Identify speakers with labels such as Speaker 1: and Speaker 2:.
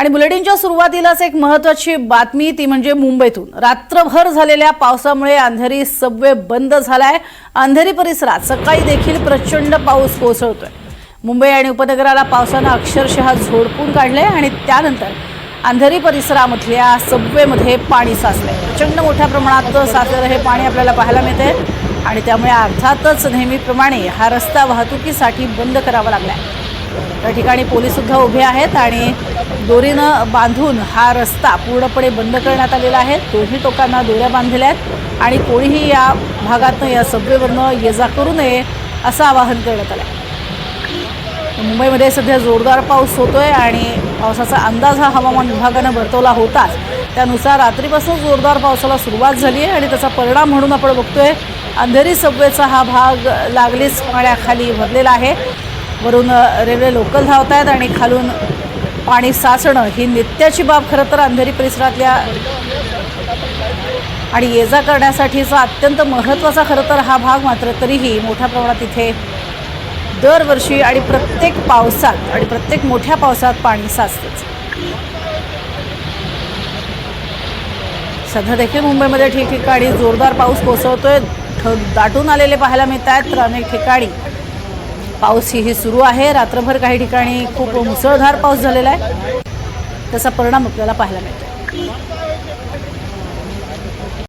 Speaker 1: आणि बुलेटिनच्या सुरुवातीलाच एक महत्वाची बातमी ती म्हणजे मुंबईतून. रात्रभर झालेल्या पावसामुळे अंधेरी सबवे बंद झालाय. अंधेरी परिसरात सकाळी देखील प्रचंड पाऊस कोसळतोय. मुंबई आणि उपनगराला पावसानं अक्षरशः झोडपून काढले आणि त्यानंतर अंधेरी परिसरामधल्या सबवेमध्ये पाणी साचलंय. प्रचंड मोठ्या प्रमाणात साचलेलं हे पाणी आपल्याला पाहायला मिळते आणि त्यामुळे अर्थातच नेहमीप्रमाणे हा रस्ता वाहतुकीसाठी बंद करावा लागलाय. त्या ठिकाणी पोलीससुद्धा उभे आहेत आणि दोरीनं बांधून हा रस्ता पूर्णपणे बंद करण्यात आलेला आहे. दोन्ही टोकांना दोऱ्या बांधलेल्या आहेत आणि कोणीही या भागातनं या सबवेवरनं ये जा करू नये असं आवाहन करण्यात आलं आहे मुंबईमध्ये सध्या जोरदार पाऊस होतोय आणि पावसाचा अंदाज हा हवामान विभागानं वर्तवला होताच. त्यानुसार रात्रीपासून जोरदार पावसाला सुरुवात झाली आहे आणि त्याचा परिणाम म्हणून आपण बघतोय अंधेरी सबवेचा हा भाग लागलीच पाण्याखाली भरलेला आहे. वरून रेल्वे लोकल धावत आहेत आणि खालून पाणी साचणं ही नित्याची बाब. खरं तर अंधेरी परिसरातल्या आणि ये जा करण्यासाठीचा अत्यंत महत्त्वाचा खरं तर हा भाग मात्र तरीही मोठ्या प्रमाणात इथे दरवर्षी आणि प्रत्येक पावसात आणि प्रत्येक मोठ्या पावसात पाणी साचतेच. सध्या देखील मुंबईमध्ये ठिकठिकाणी जोरदार पाऊस कोसळतोय. ठ दाटून आलेले पाहायला मिळत आहेत तर अनेक ठिकाणी पाऊस ही सुरू आहे. रात्रभर काही ठिकाणी खूप मुसळधार पाऊस झालेला आहे. त्याचा परिणाम आपल्याला पाहायला मिळतो